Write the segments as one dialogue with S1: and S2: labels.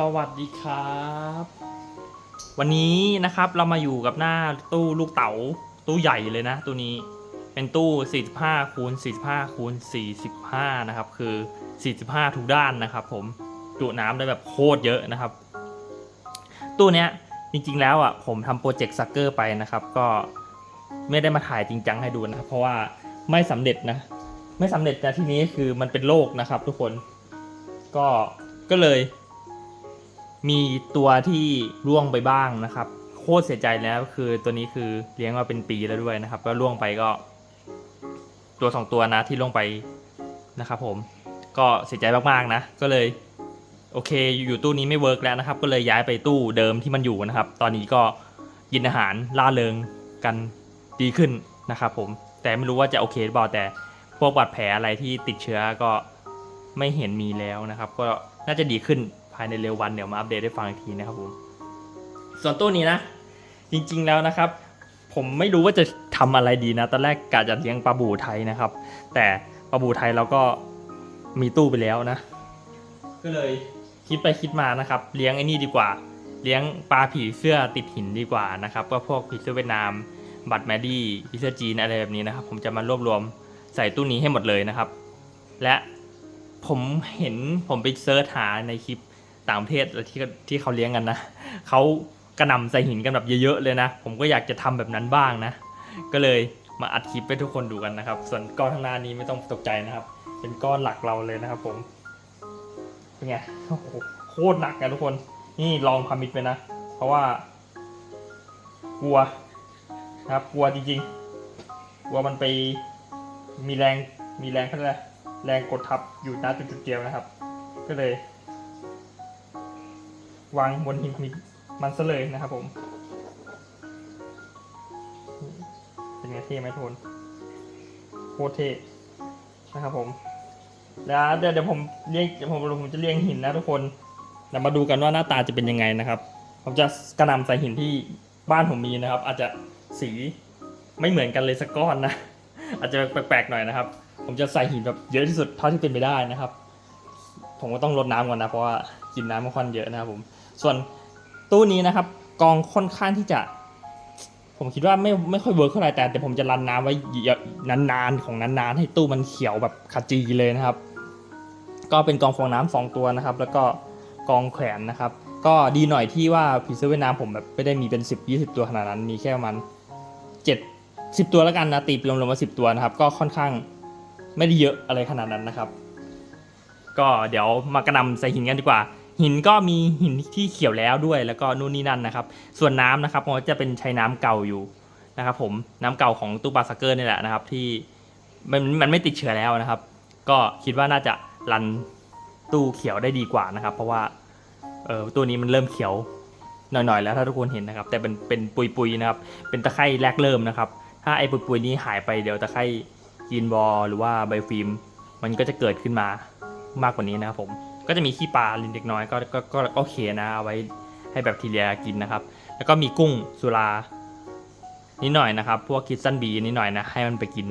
S1: สวัสดีครับ วันนี้นะครับเรามาอยู่กับหน้าตู้ลูกเต๋าตู้ใหญ่เลยนะตู้นี้เป็นตู้ 45คูณ45คูณ45 นะครับ คือ 45 ทุกด้านนะครับ ผมจุน้ำได้แบบโคตรเยอะนะครับ ตู้เนี้ยจริงๆแล้วอะผมทำโปรเจกต์ซักเกอร์ไปนะครับ ก็ไม่ได้มาถ่ายจริงจังให้ดูนะครับเพราะว่าไม่สำเร็จนะ ไม่สำเร็จนะที่นี้คือมันเป็นโรคนะครับ ทุกคนก็ก็เลย มีตัวที่ร่วงไปบ้างนะครับ โคตรเสียใจแล้วคือตัวนี้คือเลี้ยงมาเป็นปีแล้วด้วยนะครับ ก็ร่วงไปก็ ตัวสองตัวนะที่ร่วงไปนะครับ ผมก็เสียใจมากๆนะ ก็เลยโอเคอยู่ตู้นี้ไม่เวิร์กแล้วนะครับ ก็เลยย้ายไปตู้เดิมที่มันอยู่นะครับ ตอนนี้ก็กินอาหารล่าเริงกันดีขึ้นนะครับ ผมแต่ไม่รู้ว่าจะโอเคหรือเปล่าแต่พวกบาดแผลอะไรที่ติดเชื้อก็ไม่เห็นมีแล้วนะครับ ก็น่าจะดีขึ้น ภายในเร็ววันเดี๋ยวมาอัปเดตให้ฟังอีกทีนะครับผมส่วนตู้นี้นะ จริงๆแล้วนะครับ ผมไม่รู้ว่าจะทำอะไรดีนะ ตอนแรกกะจะเลี้ยงปลาบูไทยนะครับ แต่ปลาบูไทยเราก็มีตู้ไปแล้วนะ ก็เลยคิดไปคิดมานะครับ เลี้ยงไอ้นี่ดีกว่า เลี้ยงปลาผีเสื้อติดหินดีกว่านะครับก็พวกผีเสื้อเวียดนาม บัตรแมดดี้ผีเสื้อจีนอะไรแบบนี้นะครับ ผมจะมารวบรวมใส่ตู้นี้ให้หมดเลยนะครับ และผมเห็นผมไปเซิร์ชหาในคลิป ต่างประเทศที่ที่เขาเลี้ยงกันนะเขากระนำใส่หินกันแบบเยอะๆเลยนะ ผมก็อยากจะทำแบบนั้นบ้างนะ ก็เลยมาอัดคลิปให้ทุกคนดูกันนะครับ ส่วนก้อนข้างหน้านี้ไม่ต้องตกใจนะครับ เป็นก้อนหลักเราเลยนะครับ ผมเป็นไงโคตรหนักนะทุกคน นี่ลองพามิดไปนะ เพราะว่า กลัวนะครับ กลัวจริงๆกลัวมันไปมีแรงมีแรงเขาเรียกอะไรแรงกดทับอยู่ณจุดๆเดียวนะครับ ก็เลย วางบนหินพามิดมันซะเลยนะครับผม เป็นไงเท่ไหมทุกคนโคตรเท่นะครับผมแล้วเดี๋ยวเดี๋ยวผมเรียกเดี๋ยวผมผมจะเรียงหินนะทุกคนเดี๋ยวมาดูกันว่าหน้าตาจะเป็นยังไงนะครับ ผมจะกระนำใส่หินที่บ้านผมมีนะครับ อาจจะสีไม่เหมือนกันเลยสักก้อนนะ อาจจะแปลกๆหน่อยนะครับ ผมจะใส่หินแบบเยอะที่สุดเท่าที่เป็นไปได้นะครับ ผมก็ต้องลดน้ำก่อนนะเพราะว่ากินน้ำมันค่อนเยอะนะครับผม ส่วนตู้นี้นะครับกองค่อนข้างที่จะ ผมคิดว่าไม่ไม่ค่อยเวิร์กเท่าไหร่แต่แต่ผมจะรันน้ำไว้นานๆของนานๆ ให้ตู้มันเขียวแบบขจีเลยนะครับ ก็เป็นกองฟองน้ำสองตัวนะครับ แล้วก็กองแขวนนะครับ ก็ดีหน่อยที่ว่าผีเสื้อเวียดนามผมแบบไม่ได้มีเป็น 10 20 ตัวขนาดนั้นมีแค่ประมาณ7 10 ตัวแล้วกันนะตีรวมๆมา10 ตัวนะครับ ก็ค่อนข้างไม่ได้เยอะอะไรขนาดนั้นนะครับ ก็เดี๋ยวมากระนำใส่หินกันดีกว่า หินก็มีหินที่เขียวแล้วด้วยแล้วก็นู่นนี่นั่นนะครับ ส่วนน้ำนะครับมก็จะเป็นใช้น้ำเก่าอยู่นะครับผมน้ำเก่าของตู้ปลาซักเกอร์นี่แหละนะครับ ที่มันมันไม่ติดเชื้อแล้วนะครับ ก็คิดว่าน่าจะรันตู้เขียวได้ดีกว่านะครับ เพราะว่าเออตัวนี้มันเริ่มเขียวหน่อยๆแล้วถ้าทุกคนเห็นนะครับ แต่เป็นเป็นปุยๆนะครับ เป็นตะไคร่แรกเริ่มนะครับ ถ้าไอ้ปุยๆนี้หายไปเดี๋ยวตะไคร่ยีนบอลหรือว่าไบฟิล์มมันก็จะเกิดขึ้นมามากกว่านี้นะครับผม ก็จะมีขี้ปลาลินเด็กน้อยก็ก็ก็ก็โอเคนะเอาไว้ให้แบคทีเรียกินนะครับ แล้วก็มีกุ้งสุรานิดหน่อยนะครับ พวกคิดสั้นบีนิดหน่อยนะให้มันไปกิน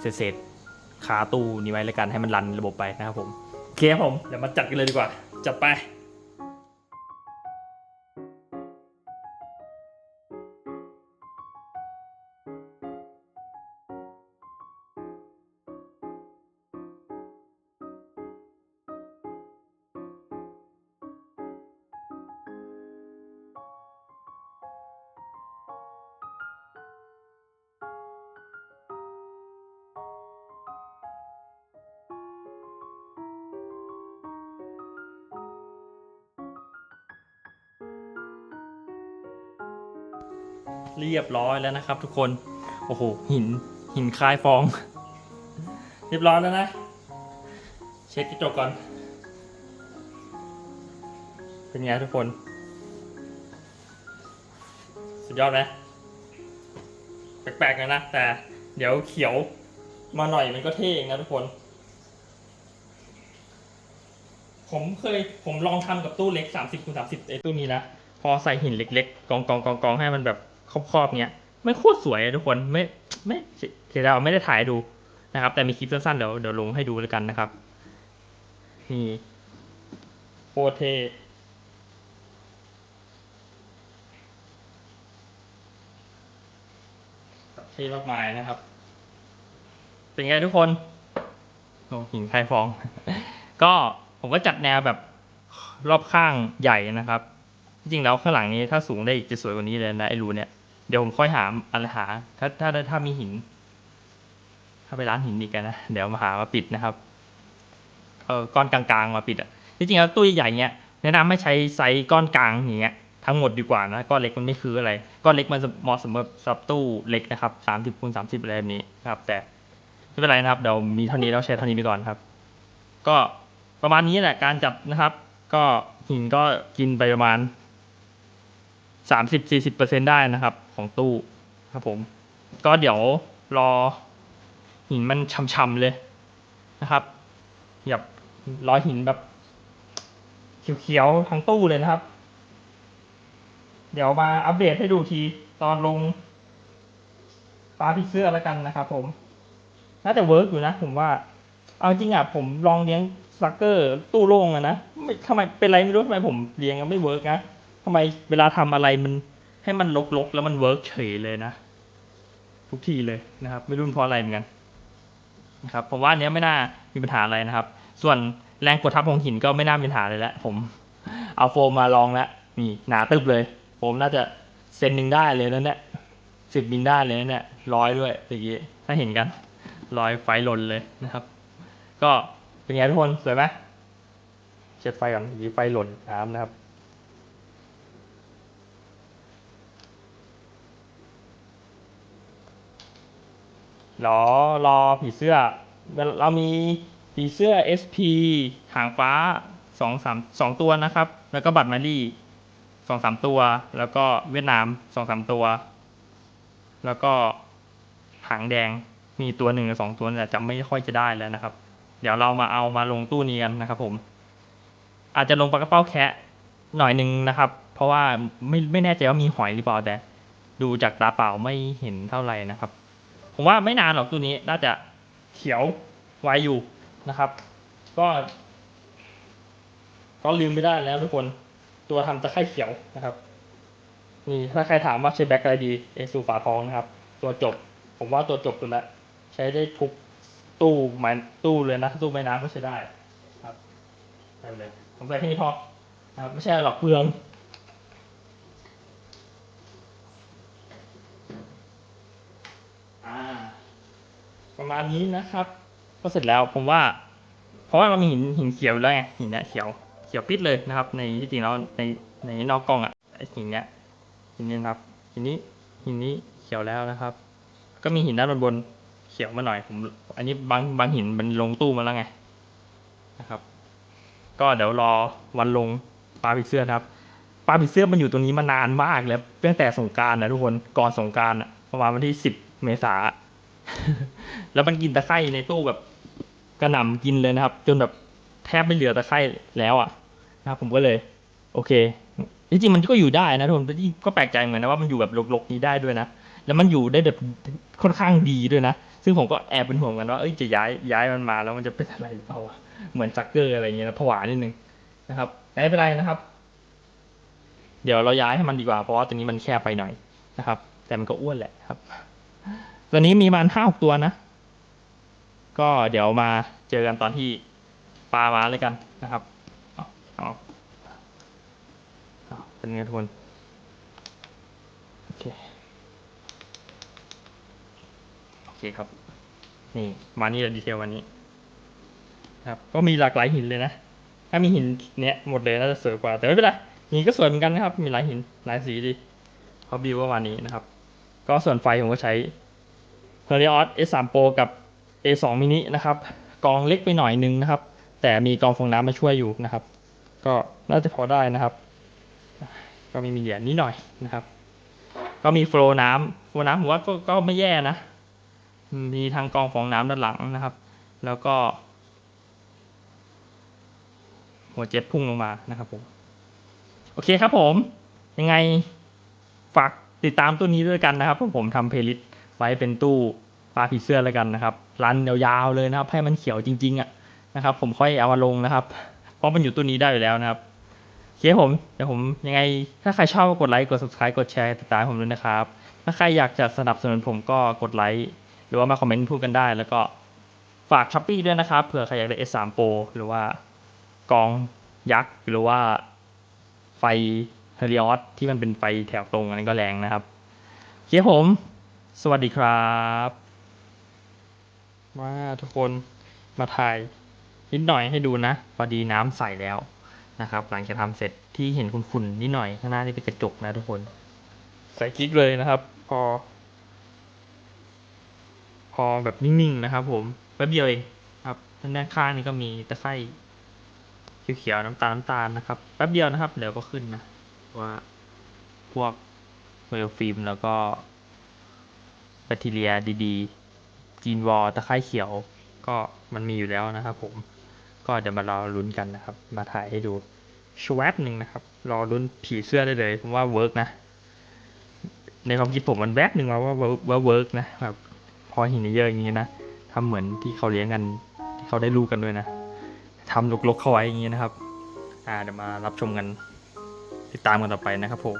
S1: เศษๆคาตู้นี้ไว้แล้วกันให้มันรันระบบไปนะครับผมโอเคครับผมเดี๋ยวมาจัดกันเลยดีกว่า จัดไป เรียบร้อยแล้วนะครับ ทุกคน โอ้โห หิน หินคลายฟอง เรียบร้อยแล้วนะ เช็ดกระจกก่อน เป็นไงทุกคน สุดยอดไหมแปลกๆเลยนะ แต่เดี๋ยวเขียวมาหน่อยมันก็เท่เองนะทุกคน ผมเคยผมลองทำกับตู้เล็ก 30คูณ30ไอ้ตู้นี้นะ พอใส่หินเล็ก ๆ กองกองกองกองให้มันแบบ ครอบๆเนี้ยไม่โคตรสวยทุกคนไม่ไม่เดี๋ยวเราไม่ได้ถ่ายดูนะครับ แต่มีคลิปสั้นๆเดี๋ยวเดี๋ยวลงให้ดูแล้วกันนะครับนี่โคเทเท่มากมายนะครับ เป็นไงทุกคนโอ้หินไทฟอง ก็ผมก็จัดแนวแบบรอบข้างใหญ่นะครับ จริงแล้วข้างหลังนี้ถ้าสูงได้อีกจะสวยกว่านี้เลยนะไอ้รูเนี่ย เดี๋ยวผมค่อยหาอะไรหา ถ้าถ้าถ้ามีหิน ถ้าไปร้านหินอีกอะนะ เดี๋ยวมาหามาปิดนะครับ เออก้อนกลางๆมาปิดอะ จริงๆแล้วตู้ใหญ่ๆเนี้ยแนะนำให้ใช้ไซส์ก้อนกลางอย่างเงี้ยทั้งหมดดีกว่านะก้อนเล็กมันไม่คืออะไรก้อนเล็กมันเหมาะสำหรับสับตู้เล็กนะครับสามสิบคูณสามสิบอะไรแบบนี้นะครับ แต่ไม่เป็นไรนะครับเดี๋ยวมีเท่านี้แล้วแชร์เท่านี้ไปก่อนครับ ก็ประมาณนี้แหละการจับนะครับ ก็หินก็กินไปประมาณ สามสิบสี่สิบเปอร์เซ็นได้นะครับ ของตู้ครับผม ก็เดี๋ยวรอหินมันช่ำๆเลยนะครับแบบรอหินแบบเขียวๆทั้งตู้เลยนะครับ เดี๋ยวมาอัปเดตให้ดูทีตอนลงปลาพิเสื้อแล้วกันนะครับผมน่าจะเวิร์กอยู่นะผมว่า เอาจริงอะผมลองเลี้ยงซักเกอร์ตู้โล่งอะนะไม่ทำไมเป็นไรไม่รู้ทำไมผมเลี้ยงไม่เวิร์กนะ ทำไมเวลาทำอะไรมันให้มันลกๆ แล้วมันเวิร์กเฉยเลยนะ ทุกทีเลยนะครับ ไม่รู้เป็นเพราะอะไรเหมือนกันนะครับผมว่าอันเนี้ยไม่น่ามีปัญหาอะไรนะครับ ส่วนแรงกดทับของหินก็ไม่น่ามีปัญหาเลยละผมเอาโฟมมาลองแล้วนี่หนาตึบเลยโฟมน่าจะเซนหนึ่งได้เลยนั่นแหละสิบมิลได้เลยนั่นแหละร้อยด้วยเมื่อกี้ถ้าเห็นกันร้อยไฟหล่นเลยนะครับ ก็เป็นไงทุกคนสวยไหมเช็ดไฟก่อนตะกี้ไฟหล่นน้ำนะครับ รอรอผีเสื้อ เรามีผีเสื้อ SP หางฟ้าสองสามสองตัวนะครับ แล้วก็บัตรมารีสองสามตัว แล้วก็เวียดนามสองสามตัว แล้วก็หางแดงมีตัวหนึ่งหรือสองตัวแต่จำไม่ค่อยจะได้แล้วนะครับ เดี๋ยวเรามาเอามาลงตู้นี้กันนะครับ ผม อาจจะลงปลากระเป้าแคะหน่อยหนึ่งนะครับ เพราะว่าไม่ไม่แน่ใจว่ามีหอยหรือเปล่าแต่ ดูจากตาเปล่าไม่เห็นเท่าไหร่นะครับ ผมว่าไม่นานหรอกตัวนี้น่าจะเขียวไวอยู่นะครับ ก็ ก็ลืมไม่ได้แล้วทุกคนตัวทำตะไคร่เขียวนะครับนี่ถ้าใครถามว่าใช้แบ็คอะไรดีเอซูฝาทองนะครับ ตัวจบ ผมว่าตัวจบตัวละใช้ได้ทุกตู้ไม้ตู้เลยนะตู้ไม้น้ำก็ใช้ได้ครับไปเลยผมใส่แค่นี้พอนะครับไม่ใช่หรอกเปลือง อ่า ประมาณนี้นะครับ ก็เสร็จแล้วผมว่า เพราะว่าเรามีหินหินเขียวแล้วไงหินเนี้ยเขียวเขียวปิดเลยนะครับ ในที่จริงแล้วในในนอกกล้องอะไอหินเนี้ยหินนี้นครับหินนี้หินนี้เขียวแล้วนะครับ ก็มีหินด้านบนบนเขียวมาหน่อยผม อันนี้บางบางหินมันลงตู้มาแล้วไงนะครับ ก็เดี๋ยวรอวันลงปลาผีเสื้อครับปลาผีเสื้อมันอยู่ตรงนี้มานานมากแล้วตั้งแต่สงกรารนะทุกคนก่อนสงกรารอะประมาณวันที่สิบเมษา แล้วมันกินตะไคร่ในตู้แบบกระหน่ำกินเลยนะครับ จนแบบแทบไม่เหลือตะไคร่แล้วอะนะครับผมก็เลย โอเคจริงๆมันก็อยู่ได้นะทุกคนแต่ที่ก็แปลกใจเหมือนกันนะว่ามันอยู่แบบรกๆนี้ได้ด้วยนะแล้วมันอยู่ได้แบบค่อนข้างดีด้วยนะซึ่งผมก็แอบเป็นห่วงกันว่าเอ้ยจะย้ายย้ายมันมาแล้วมันจะเป็นอะไรเปล่าเหมือนซักเกอร์อะไรเงี้ยนะผวานิดนึงนะครับแต่ไม่เป็นไรนะครับ เดี๋ยวเราย้ายให้มันดีกว่าเพราะว่าตัวนี้มันแคบไปหน่อยนะครับ แต่มันก็อ้วนแหละครับ ตัวนี้มีมาณห้าหกตัวนะ ก็เดี๋ยวมาเจอกันตอนที่ปลามาเลยกันนะครับเอาเอเป็นไงทุกคนโอเคโอเคครับ นี่มานี่เลยดีเทลวันนี้ ครับ ก็มีหลากหลายหินเลยนะ ถ้ามีหินเนี้ยหมดเลยน่าจะสวยกว่า แต่ไม่เป็นไรหินก็สวยเหมือนกันนะครับ มีหลายหินหลายสีดีเขาบิวว่าวันนี้นะครับ ก็ส่วนไฟผมก็ใช้ h e r i o s S3 Pro กับ A2 mini นะครับ กองเล็กไปหน่อยนึงนะครับ แต่มีกองฟองน้ำมาช่วยอยู่นะครับ ก็น่าจะพอได้นะครับ ก็มีมีเหรียญนิดหน่อยนะครับ ก็มีโฟล์น้ำโฟลว์น้ำผมว่าก็ก็ไม่แย่นะ มีทางกองฟองน้ำด้านหลังนะครับ แล้วก็ หัวเจ็ตพุ่งลงมานะครับผม โอเคครับผม ยังไงฝากติดตามตัวนี้ด้วยกันนะครับเพราะผมทำเพลย์ลิสต์ ไว้เป็นตู้ปลาผีเสื้อแล้วกันนะครับรันยาวๆเลยนะครับ ให้มันเขียวจริงๆอะนะครับ ผมค่อยเอามาลงนะครับ เพราะมันอยู่ตัวนี้ได้อยู่แล้วนะครับโอเคผมเดี๋ยวผมยังไงถ้าใครชอบก็กดไลค์กด subscribe กดแชร์ติดตามผมด้วยนะครับ ถ้าใครอยากจะสนับสนุนผมก็กดไลค์หรือว่ามาคอมเมนต์พูดกันได้ แล้วก็ฝากช้อปปี้ด้วยนะครับเผื่อใครอยากได้ S3 Pro หรือว่ากองยักษ์หรือว่าไฟเฮลิออสที่มันเป็นไฟแถวตรงอันนี้ก็แรงนะครับโอเคผม สวัสดีครับมาทุกคนมาถ่ายนิดหน่อยให้ดูนะพอดีน้ำใสแล้วนะครับ หลังจากทำเสร็จที่เห็นขุ่นๆนิดหน่อยข้างหน้านี่เป็นกระจกนะทุกคน ใส่คลิกเลยนะครับ พอ พอแบบนิ่งๆนะครับ ผมแป๊บเดียวเองครับด้านข้างนี่ก็มีตะไคร่เขียวๆน้ำตาลน้ำตาลนะครับแป๊บเดียวนะครับเดี๋ยวก็ขึ้นนะว่าพวกเวลฟิล์มแล้วก็ คทีเรียดีๆจีนวอลตะไคร่เขียว ก็มันมีอยู่แล้วนะครับผมก็เดี๋ยวมารอลุ้นกันนะครับ มาถ่ายให้ดูชวบหนึ่งนะครับ รอลุ้นผีเสื้อได้เลยผมว่าเวิร์กนะ ในความคิดผมมันแวบหนึ่งมาว่าว่าเวิร์กนะแบบพอห็นเยอะอย่างนี้นะทำเหมือนที่เขาเลี้ยงกันที่เขาได้ลูกกันด้วยนะทำลกๆเข้าไว้อย่างนี้นะครับ อ่าเดี๋ยวมารับชมกันติดตามกันต่อไปนะครับผม